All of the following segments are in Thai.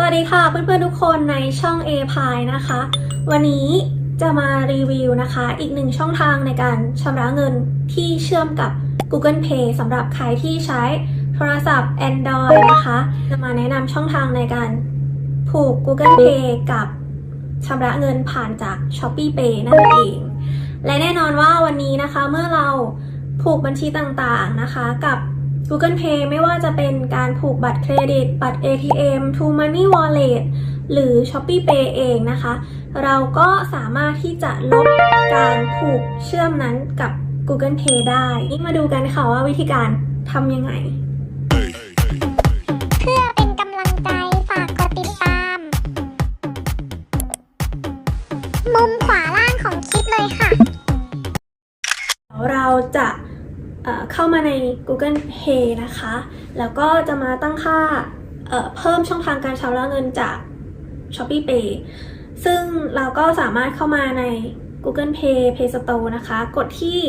สวัสดีค่ะเพื่อนๆทุกคนในช่อง a p i นะคะ วันนี้จะมารีวิวนะคะ อีกหนึ่งช่องทางในการชำระเงินที่เชื่อมกับ Google Pay สำหรับใครที่ใช้โทรศัพท์ Android นะคะ จะมาแนะนำช่องทางในการผูก Google Pay กับชำระเงินผ่านจาก Shopee Pay นั่นเอง และแน่นอนว่าวันนี้นะคะเมื่อเราผูกบัญชีต่างๆนะคะ กับ Google Pay ไม่ว่าจะเป็นการผูกบัตรเครดิต บัตร ATM True Money Wallet หรือ Shopee Pay เองนะคะ เราก็สามารถที่จะลบการผูกเชื่อมนั้นกับ Google Pay ได้ นี่มาดูกันค่ะว่าวิธีการทำยังไง เพื่อเป็นกำลังใจฝากกดติดตาม มุมขวาล่างของคลิปเลยค่ะ เราจะ เข้ามาใน Google Pay นะคะ แล้วก็จะมาตั้งค่าเอ่อเพิ่มช่องทางการชำระเงินจาก Shopee Pay ซึ่งเราก็สามารถเข้ามาใน Google Pay Pay Store นะคะ กดที่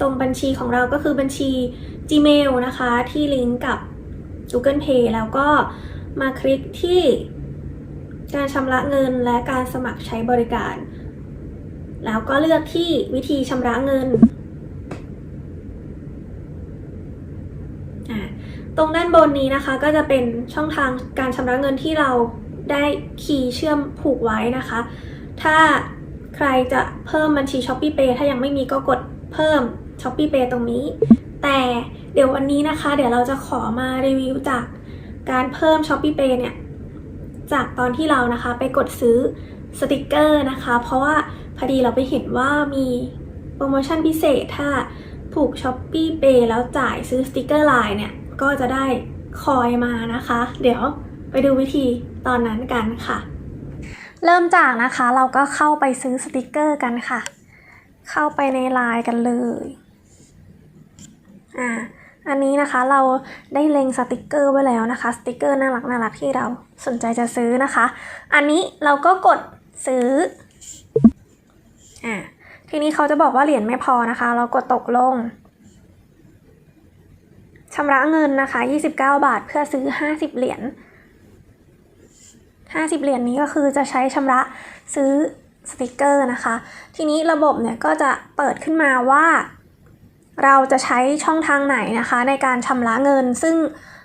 ตรงบัญชีของเราก็คือบัญชี Gmail นะคะ ที่ลิงก์กับ Google Pay แล้วก็มาคลิกที่การชำระเงินและการสมัครใช้บริการ แล้วก็เลือกที่วิธีชำระเงินอะ ตรงด้านบนนี้นะคะก็จะเป็นช่องทางการชำระเงินที่เราได้คีย์เชื่อมผูกไว้นะคะ ถ้าใครจะเพิ่มบัญชี Shopee Pay ถ้ายังไม่มีก็กดเพิ่ม Shopee Pay ตรงนี้ แต่เดี๋ยววันนี้นะคะ เดี๋ยวเราจะขอมารีวิวจากการเพิ่ม Shopee Pay เนี่ย จากตอนที่เรานะคะไปกดซื้อสติกเกอร์นะคะ เพราะว่าพอดีเราไปเห็นว่ามีโปรโมชั่นพิเศษถ้าผูก s h o p e e Pay แล้วจ่ายซื้อสติกเกอร์ไลน์เนี่ย ก็จะได้คอยมานะคะ เดี๋ยวไปดูวิธีตอนนั้นกันค่ะ เริ่มจากนะคะเราก็เข้าไปซื้อสติกเกอร์กันค่ะ เข้าไปในไลน์กันเลยอ่าอันนี้นะคะเราได้เล็งสติกเกอร์ไว้แล้วนะคะสติกเกอร์น่ารักน่ารักที่เราสนใจจะซื้อนะคะ อันนี้เราก็กดซื้ออ่าทีนี้เขาจะบอกว่าเหรียญไม่พอนะคะ เรากดตกลง ชำระเงินนะคะ 29 บาทเพื่อซื้อ 50 เหรียญ 50 เหรียญนี้ก็คือจะใช้ชำระซื้อสติกเกอร์นะคะ ทีนี้ระบบเนี่ยก็จะเปิดขึ้นมาว่า เราจะใช้ช่องทางไหนนะคะ ในการชำระเงิน ซึ่ง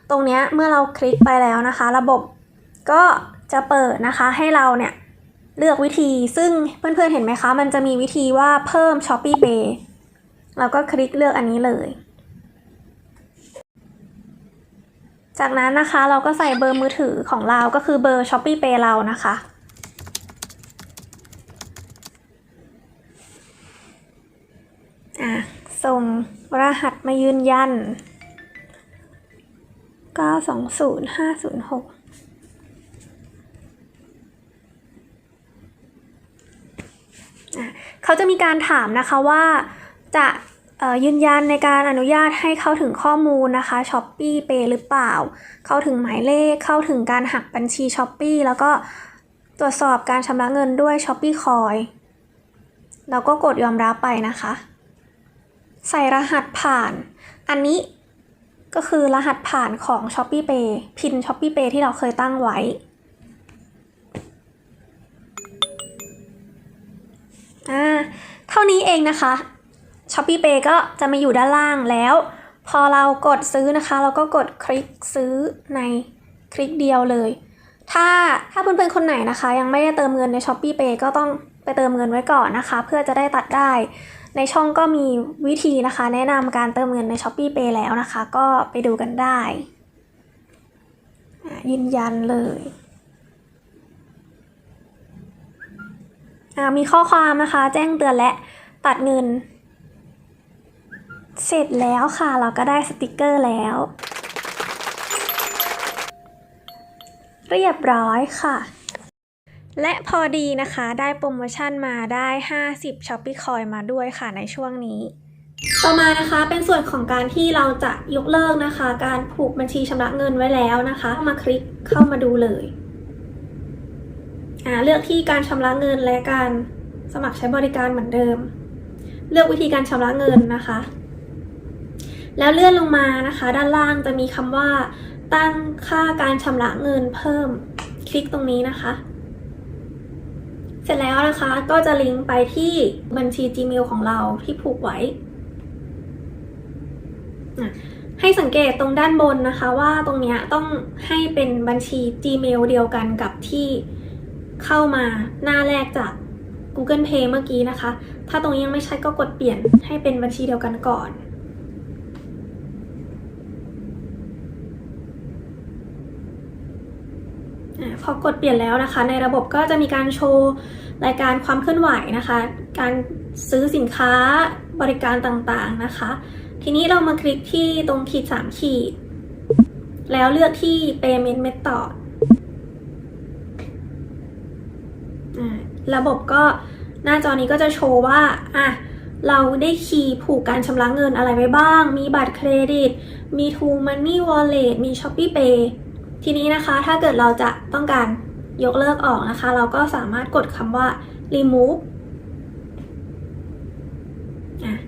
ตรงนี้เมื่อเราคลิกไปแล้วนะคะ ระบบก็จะเปิดนะคะให้เราเนี่ยเลือกวิธีซึ่งเพื่อนๆเห็นไหมคะ มันจะมีวิธีว่าเพิ่ม Shopee Pay เราก็คลิกเลือกอันนี้เลย จากนั้นนะคะเราก็ใส่เบอร์มือถือของเราก็คือเบอร์ Shopee Pay เรานะคะอะส่งรหัสมายืนยัน 920506อะเขาจะมีการถามนะคะว่าจะ ยืนยันในการอนุญาตให้เข้าถึงข้อมูลนะคะ s h o p e e Pay หรือเปล่า เข้าถึงหมายเลข เข้าถึงการหักบัญชี s h o p e e แล้วก็ตรวจสอบการชำระเงินด้วย s h o p e e Coin แล้วก็กดยอมรับไปนะคะ ใส่รหัสผ่าน อันนี้ก็คือรหัสผ่านของ Shopee Pay พิน Shopee Pay ที่เราเคยตั้งไว้อ่าเท่านี้เองนะคะ Shopee Pay ก็จะมาอยู่ด้านล่างแล้ว พอเรากดซื้อนะคะเราก็กดคลิกซื้อในคลิกเดียวเลย ถ้าถ้าเพื่อนๆคนไหนนะคะ ยังไม่ได้เติมเงินใน Shopee Pay ก็ต้องไปเติมเงินไว้ก่อนนะคะ เพื่อจะได้ตัดได้ ในช่องก็มีวิธีนะคะ แนะนำการเติมเงินใน Shopee Pay แล้วนะคะ ก็ไปดูกันได้ ยืนยันเลยมีข้อความนะคะ แจ้งเตือนและตัดเงิน เสร็จแล้วค่ะเราก็ได้สติกเกอร์แล้ว เรียบร้อยค่ะ และพอดีนะคะได้โปรโมชั่นมาได้ 50 Shopee Coin มาด้วยค่ะในช่วงนี้ ต่อมานะคะเป็นส่วนของการที่เราจะยกเลิกนะคะ การผูกบัญชีชำระเงินไว้แล้วนะคะ มาคลิกเข้ามาดูเลยอ่าเลือกที่การชำระเงินและการสมัครใช้บริการเหมือนเดิม เลือกวิธีการชำระเงินนะคะ แล้วเลื่อนลงมานะคะ ด้านล่างจะมีคำว่า ตั้งค่าการชำระเงินเพิ่ม คลิกตรงนี้นะคะ เสร็จแล้วนะคะก็จะลิงก์ไปที่บัญชี Gmail ของเราที่ผูกไว้ ให้สังเกตตรงด้านบนนะคะว่าตรงนี้ต้องให้เป็นบัญชี Gmail เดียวกันกับที่เข้ามาหน้าแรกจาก Google Pay เมื่อกี้นะคะ ถ้าตรงนี้ยังไม่ใช่ก็กดเปลี่ยนให้เป็นบัญชีเดียวกันก่อน อ่า พอกดเปลี่ยนแล้วนะคะ ในระบบก็จะมีการโชว์รายการความเคลื่อนไหวนะคะ การซื้อสินค้าบริการต่างๆนะคะ ทีนี้เรามาคลิกที่ตรงขีด 3 ขีด แล้วเลือกที่ payment method ระบบก็หน้าจอนี้ก็จะโชว์ว่าอะเราได้คีย์ผูกการชำระเงินอะไรไว้บ้าง มีบัตรเครดิต มี True Money Wallet มี Shopee Pay ทีนี้นะคะถ้าเกิดเราจะต้องการยกเลิกออกนะคะ เราก็สามารถกดคำว่า remove อะ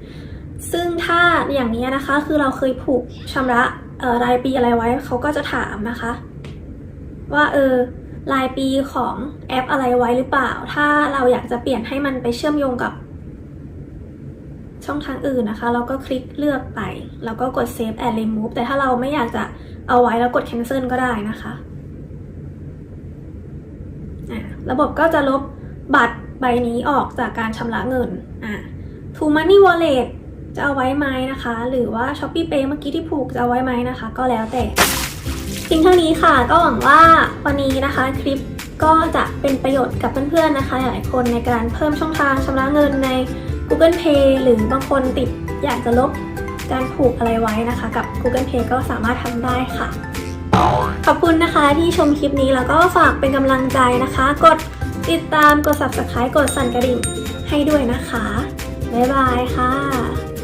ซึ่งถ้าอย่างนี้นะคะ คือเราเคยผูกชำระรายปีอะไรไว้ เขาก็จะถามนะคะ ว่าเออรายปีของแอปอะไรไว้หรือเปล่า ถ้าเราอยากจะเปลี่ยนให้มันไปเชื่อมโยงกับ ช่องทางอื่นนะคะ เราก็คลิกเลือกไป แล้วก็กด save and remove แต่ถ้าเราไม่อยากจะ เอาไว้แล้วกด cancel ก็ได้นะคะระบบก็จะลบบัตรใบนี้ออกจากการชำระเงินอะ True Money Wallet จะเอาไว้ไหมนะคะ หรือว่า Shopee Pay เมื่อกี้ที่ผูกจะเอาไว้ไหมนะคะ ก็แล้วแต่เพียงเท่านี้ค่ะ ก็หวังว่าวันนี้นะคะคลิปก็จะเป็นประโยชน์กับเพื่อนๆนะคะ หลายคนในการเพิ่มช่องทางชำระเงินใน Google Pay หรือบางคนติดอยากจะลบ การผูกอะไรไว้นะคะ กับ Google Pay ก็สามารถทำได้ค่ะ ขอบคุณนะคะที่ชมคลิปนี้แล้วก็ฝากเป็นกำลังใจนะคะ กดติดตามกด subscribe กดสั่นกระดิ่งให้ด้วยนะคะ บ๊ายบายค่ะ